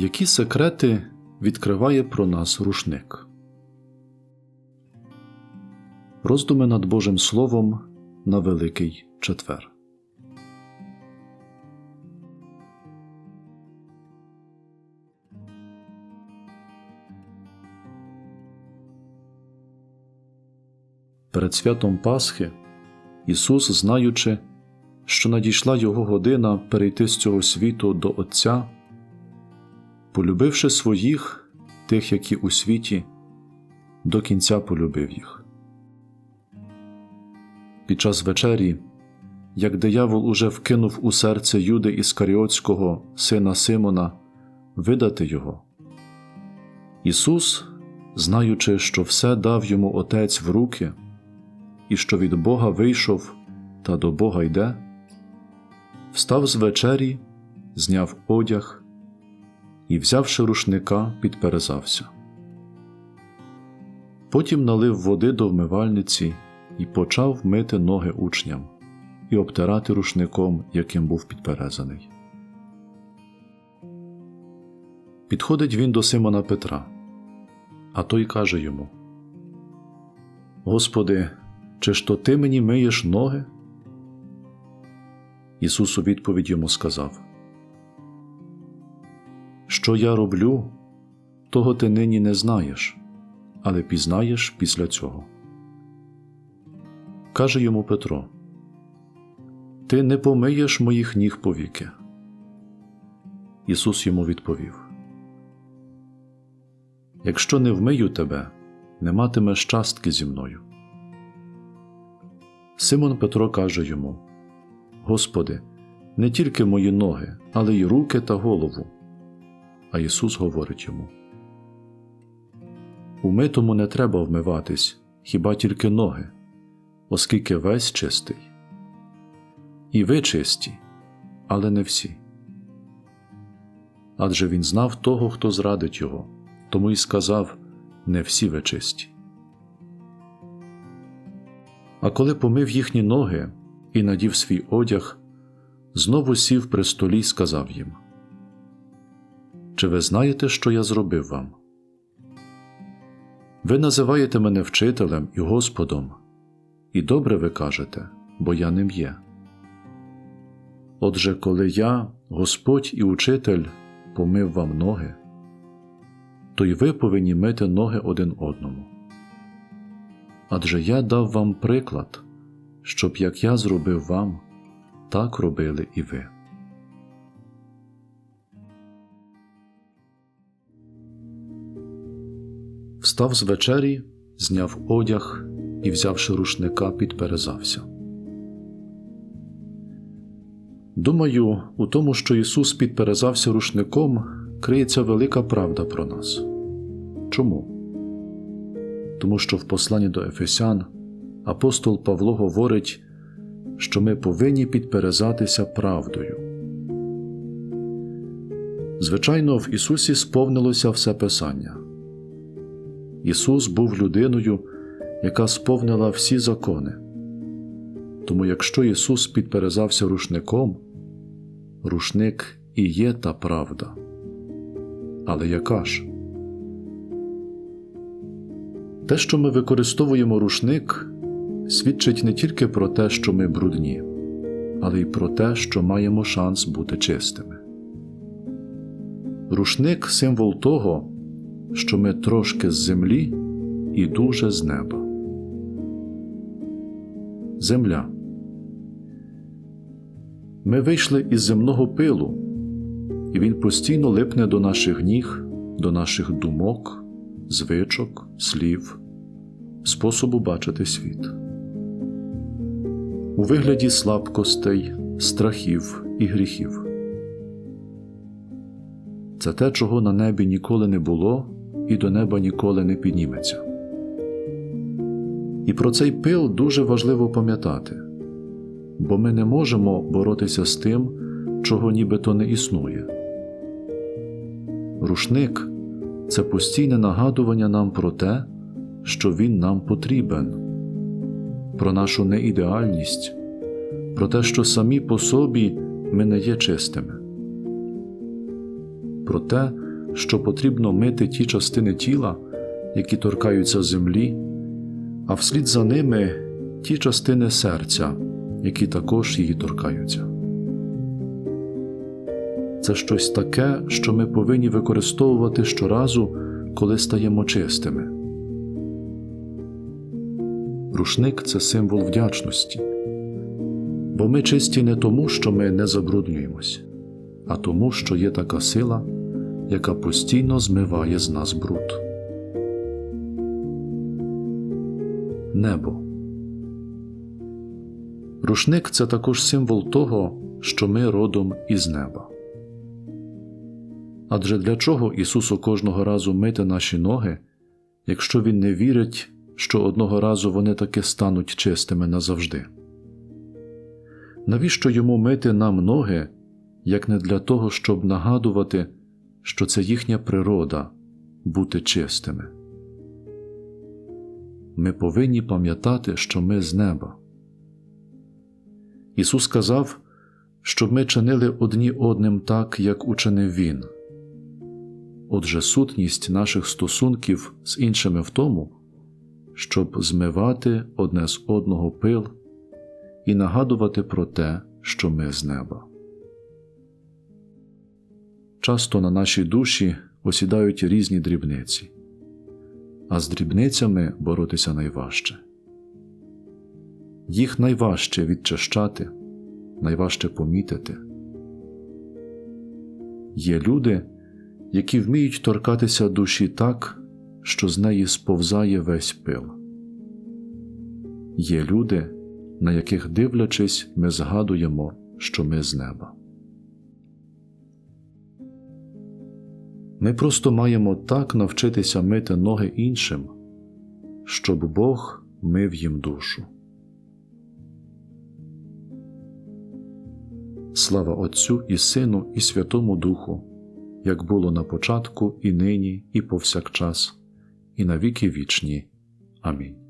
Які секрети відкриває про нас рушник? Роздуми над Божим Словом на Великий Четвер. Перед святом Пасхи Ісус, знаючи, що надійшла Його година перейти з цього світу до Отця, полюбивши своїх, тих, які у світі, до кінця полюбив їх. Під час вечері, як диявол уже вкинув у серце Юди Іскаріотського, сина Симона, видати його, Ісус, знаючи, що все дав йому Отець в руки, і що від Бога вийшов та до Бога йде, встав з вечері, зняв одяг і, взявши рушника, підперезався. Потім налив води до вмивальниці і почав мити ноги учням і обтирати рушником, яким був підперезаний. Підходить він до Симона Петра, а той каже йому: Господи, чи ж то ти мені миєш ноги? Ісус у відповідь йому сказав: Що я роблю, того ти нині не знаєш, але пізнаєш після цього. Каже йому Петро: Ти не помиєш моїх ніг повіки. Ісус йому відповів: Якщо не вмию тебе, не матимеш частки зі мною. Симон Петро каже йому: Господи, не тільки мої ноги, але й руки та голову. А Ісус говорить йому: Умитому не треба вмиватись, хіба тільки ноги, оскільки весь чистий. І ви чисті, але не всі. Адже він знав того, хто зрадить його, тому й сказав: Не всі ви чисті. А коли помив їхні ноги і надів свій одяг, знову сів при столі й сказав їм: Чи ви знаєте, що я зробив вам? Ви називаєте мене вчителем і Господом, і добре ви кажете, бо я ним є. Отже, коли я, Господь і учитель, помив вам ноги, то й ви повинні мити ноги один одному. Адже я дав вам приклад, щоб як я зробив вам, так робили і ви. Встав з вечері, зняв одяг і, взявши рушника, підперезався. Думаю, у тому, що Ісус підперезався рушником, криється велика правда про нас. Чому? Тому що в посланні до Ефесян апостол Павло говорить, що ми повинні підперезатися правдою. Звичайно, в Ісусі сповнилося все Писання. Ісус був людиною, яка сповнила всі закони. Тому, якщо Ісус підперезався рушником, рушник і є та правда. Але яка ж? Те, що ми використовуємо рушник, свідчить не тільки про те, що ми брудні, але й про те, що маємо шанс бути чистими. Рушник символ того, що ми трошки з землі і дуже з неба. Земля. Ми вийшли із земного пилу, і він постійно липне до наших ніг, до наших думок, звичок, слів, способу бачити світ. У вигляді слабкостей, страхів і гріхів. Це те, чого на небі ніколи не було і до неба ніколи не підніметься. І про цей пил дуже важливо пам'ятати, бо ми не можемо боротися з тим, чого нібито не існує. Рушник це постійне нагадування нам про те, що він нам потрібен, про нашу неідеальність, про те, що самі по собі ми не є чистими, про те, що потрібно мити ті частини тіла, які торкаються землі, а вслід за ними ті частини серця, які також її торкаються. Це щось таке, що ми повинні використовувати щоразу, коли стаємо чистими. Рушник це символ вдячності, бо ми чисті не тому, що ми не забруднюємось, а тому, що є така сила, яка постійно змиває з нас бруд. Небо. Рушник це також символ того, що ми родом із неба. Адже для чого Ісусу кожного разу мити наші ноги, якщо Він не вірить, що одного разу вони таки стануть чистими назавжди? Навіщо йому мити нам ноги, як не для того, щоб нагадувати, що це їхня природа бути чистими? Ми повинні пам'ятати, що ми з неба. Ісус сказав, щоб ми чинили одні одним так, як учинив Він. Отже, сутність наших стосунків з іншими в тому, щоб змивати одне з одного пил і нагадувати про те, що ми з неба. Часто на нашій душі осідають різні дрібниці, а з дрібницями боротися найважче. Їх найважче відчищати, найважче помітити. Є люди, які вміють торкатися душі так, що з неї сповзає весь пил. Є люди, на яких дивлячись, ми згадуємо, що ми з неба. Ми просто маємо так навчитися мити ноги іншим, щоб Бог мив їм душу. Слава Отцю і Сину, і Святому Духу, як було на початку, і нині, і повсякчас, і на віки вічні. Амінь.